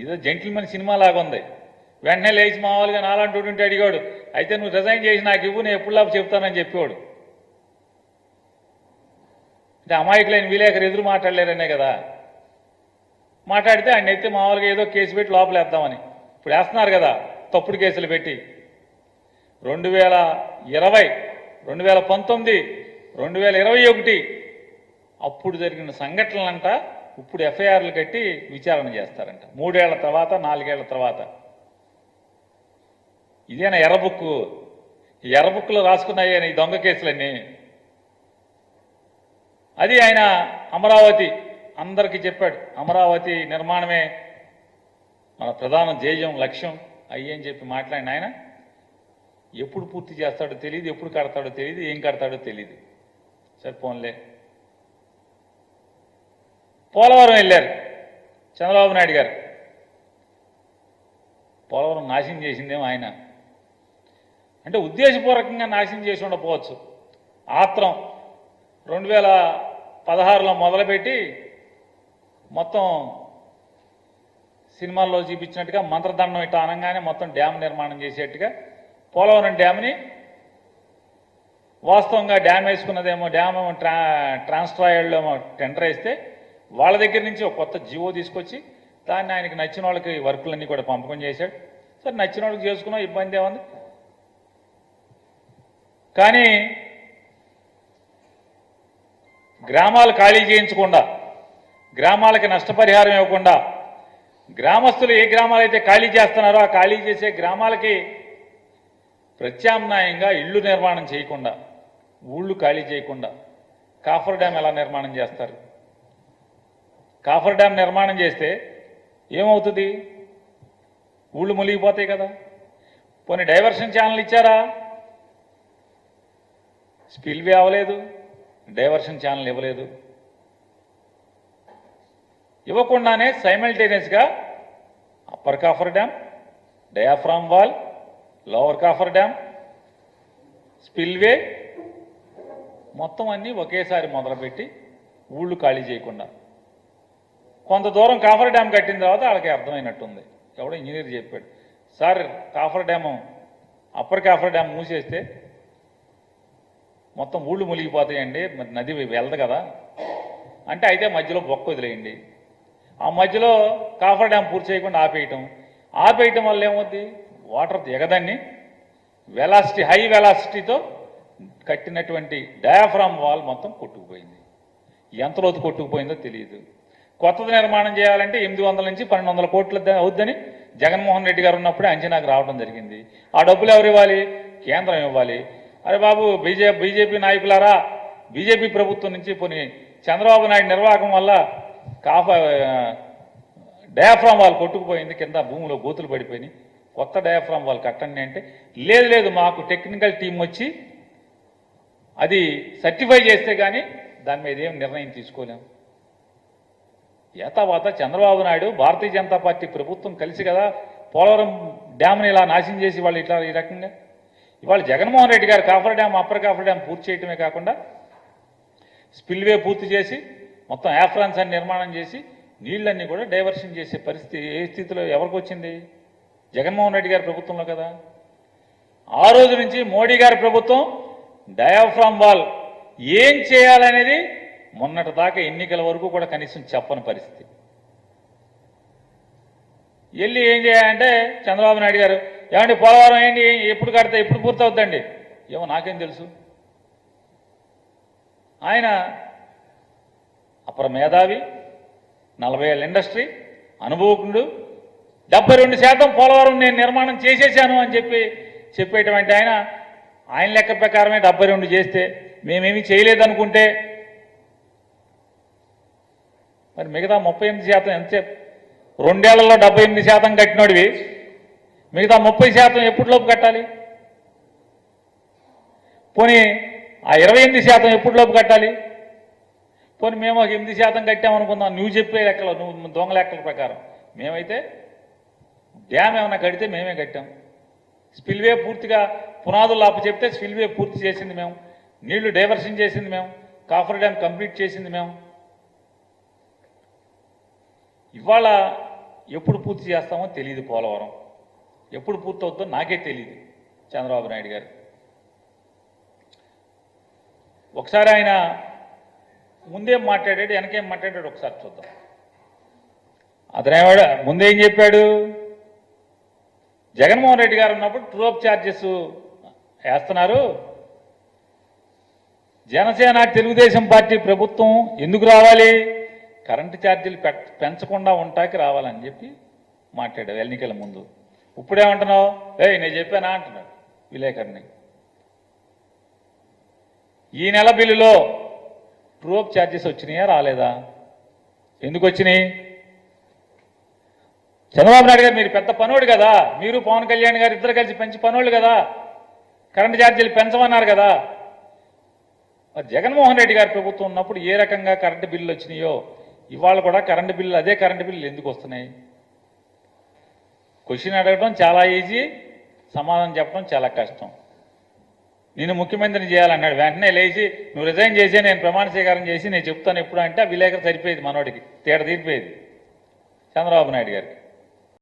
ఇదో gentlemen cinema లాగా ఉంది. వెంటనే లేచి మామూలుగా నాలంటూ ఉంటే అడిగాడు అయితే నువ్వు రిజైన్ చేసి నాకు ఇవ్వు నేను ఎప్పుడు చెప్తానని చెప్పేవాడు. అంటే అమాయకులైన విలేకరు ఎదురు మాట్లాడలేరనే కదా. మాట్లాడితే ఆయన అయితే మామూలుగా ఏదో కేసు పెట్టి లోపల వేద్దామని. ఇప్పుడు వేస్తున్నారు కదా తప్పుడు కేసులు పెట్టి. రెండు వేల ఇరవై రెండు వేల పంతొమ్మిది రెండు వేల ఇరవై ఒకటి అప్పుడు జరిగిన సంఘటనలంట ఇప్పుడు ఎఫ్ఐఆర్లు కట్టి విచారణ చేస్తారంట. మూడేళ్ళ తర్వాత నాలుగేళ్ళ తర్వాత. ఇదేనా ఎర్రబుక్కు ఈ రాసుకున్నాయని ఈ దొంగ కేసులన్నీ. అది ఆయన అమరావతి అందరికీ చెప్పాడు. అమరావతి నిర్మాణమే మన ప్రధాన ధ్యేయం లక్ష్యం అయ్యని చెప్పి మాట్లాడిన ఆయన. ఎప్పుడు పూర్తి చేస్తాడో తెలియదు ఎప్పుడు కడతాడో తెలియదు ఏం కడతాడో తెలియదు సరే పోన్లే. పోలవరం వెళ్ళారు. చంద్రబాబు నాయుడు గారు. పోలవరం నాశనం చేసిందేమో ఆయన. అంటే ఉద్దేశపూర్వకంగా నాశనం చేసి ఉండకపోవచ్చు. ఆత్రం రెండు వేల పదహారులో మొదలుపెట్టి మొత్తం సినిమాల్లో చూపించినట్టుగా మంత్రదండం ఇట్లా అనగానే మొత్తం డ్యామ్ నిర్మాణం చేసేట్టుగా పోలవరం డ్యామ్ని వాస్తవంగా డ్యామ్ వేసుకున్నదేమో డ్యామ్ ట్రా ట్రాన్స్ట్రాయల్లో ఏమో టెండర్ వేస్తే వాళ్ళ దగ్గర నుంచి ఒక కొత్త జీవో తీసుకొచ్చి దాన్ని ఆయనకి నచ్చిన వాళ్ళకి వర్కులన్నీ కూడా పంపకం చేశాడు. సరే నచ్చిన వాళ్ళకి చేసుకున్నా ఇబ్బంది ఏముంది? కానీ గ్రామాలు ఖాళీ చేయించకుండా గ్రామాలకి నష్టపరిహారం ఇవ్వకుండా గ్రామస్తులు ఏ గ్రామాలైతే ఖాళీ చేస్తున్నారో ఆ ఖాళీ చేసే గ్రామాలకి ప్రత్యామ్నాయంగా ఇళ్ళు నిర్మాణం చేయకుండా ఊళ్ళు ఖాళీ చేయకుండా కాఫర్ డ్యామ్ ఎలా నిర్మాణం చేస్తారు? కాఫర్ డ్యామ్ నిర్మాణం చేస్తే ఏమవుతుంది? ఊళ్ళు మునిగిపోతాయి కదా. పోనీ డైవర్షన్ ఛానల్ ఇచ్చారా? స్పిల్వే అవ్వలేదు డైవర్షన్ ఛానల్ ఇవ్వలేదు. ఇవ్వకుండానే సైమల్టేనియస్గా upper coffer dam diaphragm wall lower coffer dam spillway మొత్తం అన్నీ ఒకేసారి మొదలుపెట్టి ఊళ్ళు ఖాళీ చేయకుండా. కొంత దూరం కాఫర్ డ్యామ్ కట్టిన తర్వాత వాళ్ళకి అర్థమైనట్టుంది. ఎవడో ఇంజనీర్ చెప్పాడు. Sir coffer dam upper coffer dam మూసేస్తే మొత్తం ఊళ్ళు మునిగిపోతాయండి. మరి నది వెళ్దు కదా. అంటే అయితే మధ్యలో బొక్క వదిలేయండి. ఆ మధ్యలో కాఫర్ డ్యామ్ పూర్తి చేయకుండా ఆపేయటం. ఆపేయటం వల్ల ఏమవుద్ది? వాటర్ ఎగదాన్ని వెలాసిటీ హై వెలాసిటీతో కట్టినటువంటి డయాఫ్రామ్ వాల్ మొత్తం కొట్టుకుపోయింది. ఎంత లోతు కొట్టుకుపోయిందో తెలియదు. కొత్తది నిర్మాణం చేయాలంటే ఎనిమిది వందల నుంచి పన్నెండు వందల కోట్లు అవుద్దని జగన్మోహన్ రెడ్డి గారు ఉన్నప్పుడే అంచనాకు రావడం జరిగింది. ఆ డబ్బులు ఎవరు ఇవ్వాలి? కేంద్రం ఇవ్వాలి. అరే బాబు బీజే బీజేపీ నాయకులారా? బీజేపీ ప్రభుత్వం నుంచి పోనీ చంద్రబాబు నాయుడు నిర్వాహకం వల్ల కాఫ డయాఫ్రామ్ వాళ్ళు కొట్టుకుపోయింది కింద భూమిలో గోతులు పడిపోయినాయి. కొత్త డయాఫ్రామ్ వాళ్ళు కట్టండి అంటే లేదు లేదు మాకు టెక్నికల్ టీం వచ్చి అది సర్టిఫై చేస్తే కానీ దాని మీద ఏం నిర్ణయం తీసుకోలేము ఏతావాత చంద్రబాబు నాయుడు భారతీయ జనతా పార్టీ ప్రభుత్వం కలిసి కదా పోలవరం డ్యామ్ని ఇలా నాశనం చేసి వాళ్ళు ఇట్లా ఈ రకంగా. ఇవాళ జగన్మోహన్ రెడ్డి గారు coffer dam upper coffer dam పూర్తి చేయటమే కాకుండా స్పిల్వే పూర్తి చేసి మొత్తం యాఫ్రాన్స్ అని నిర్మాణం చేసి నీళ్ళన్నీ కూడా డైవర్షన్ చేసే పరిస్థితి ఏ స్థితిలో ఎవరికి వచ్చింది? జగన్మోహన్ రెడ్డి గారి ప్రభుత్వంలో కదా. ఆ రోజు నుంచి మోడీ గారి ప్రభుత్వం డయాఫ్రామ్ వాల్ ఏం చేయాలనేది మొన్నటి దాకా ఎన్నికల వరకు కూడా కనీసం చెప్పని పరిస్థితి. వెళ్ళి ఏం చేయాలంటే చంద్రబాబు నాయుడు గారు ఏమండి పోలవరం ఏంటి? ఎప్పుడు కడితే ఎప్పుడు పూర్తవుద్దండి ఏమో నాకేం తెలుసు. ఆయన అపర మేధావి నలభై ఏళ్ళ ఇండస్ట్రీ అనుభవకుడు డెబ్బై రెండు శాతం పోలవరం నేను నిర్మాణం చేసేసాను అని చెప్పి చెప్పేటువంటి ఆయన ఆయన లెక్క ప్రకారమే డెబ్బై రెండు చేస్తే మేమేమి చేయలేదనుకుంటే మరి మిగతా ముప్పై ఎనిమిది శాతం ఎంతసేపు రెండేళ్ళలో డెబ్బై ఎనిమిది శాతం కట్టినోడివి. మిగతా ముప్పై శాతం ఎప్పటిలోపు కట్టాలి? పోనీ ఆ ఇరవై ఎనిమిది శాతం ఎప్పటిలోపు కట్టాలి? పోనీ మేము ఒక ఎనిమిది శాతం కట్టామనుకుందాం. నువ్వు చెప్పే లెక్కలు నువ్వు దొంగ లెక్కల ప్రకారం. మేమైతే డ్యామ్ ఏమైనా కడితే మేమే కట్టాం. స్పిల్వే పూర్తిగా పునాదులు అప్పు చెప్తే స్పిల్వే పూర్తి చేసింది మేము. నీళ్ళు డైవర్షన్ చేసింది మేము. కాఫర్ డ్యామ్ కంప్లీట్ చేసింది మేము. ఇవాళ ఎప్పుడు పూర్తి చేస్తామో తెలియదు పోలవరం. ఎప్పుడు పూర్తవుతుందో నాకే తెలియదు చంద్రబాబు నాయుడు గారు. ఒకసారి ఆయన ముందేం మాట్లాడాడు వెనకేం మాట్లాడాడు ఒకసారి చూద్దాం. అతనేవాడు ముందేం చెప్పాడు? జగన్మోహన్ రెడ్డి గారు ఉన్నప్పుడు ట్రూప్ ఛార్జెస్ వేస్తున్నారు. జనసేన తెలుగుదేశం పార్టీ ప్రభుత్వం ఎందుకు రావాలి? కరెంటు ఛార్జీలు పెంచకుండా ఉంటాకి రావాలని చెప్పి మాట్లాడావు ఎన్నికల ముందు. ఇప్పుడేమంటున్నావు? ఏ నేను చెప్పానా అంటున్నాడు విలేకరుని. ఈ నెల బిల్లులో ట్రూఅప్ ఛార్జెస్ వచ్చినాయా రాలేదా? ఎందుకు వచ్చినాయి చంద్రబాబు నాయుడు గారు మీరు పెద్ద పనోడు కదా. మీరు పవన్ కళ్యాణ్ గారు ఇద్దరు కలిసి పెంచి పనోళ్ళు కదా. కరెంటు ఛార్జీలు పెంచమన్నారు కదా. మరి జగన్మోహన్ రెడ్డి గారి ప్రభుత్వం ఉన్నప్పుడు ఏ రకంగా కరెంటు బిల్లులు వచ్చినాయో ఇవాళ కూడా కరెంటు బిల్లు అదే కరెంటు బిల్లు ఎందుకు వస్తున్నాయి? క్వశ్చన్ అడగడం చాలా ఈజీ సమాధానం చెప్పడం చాలా కష్టం. నేను ముఖ్యమంత్రిని చేయాలన్నాడు. వెంటనే లేచి నువ్వు రిజైన్ చేసి నేను ప్రమాణ స్వీకారం చేసి నేను చెప్తాను ఎప్పుడు అంటే ఆ విలేకరు సరిపోయేది మనోడికి తేడ తీరిపోయేది. చంద్రబాబు నాయుడు గారికి.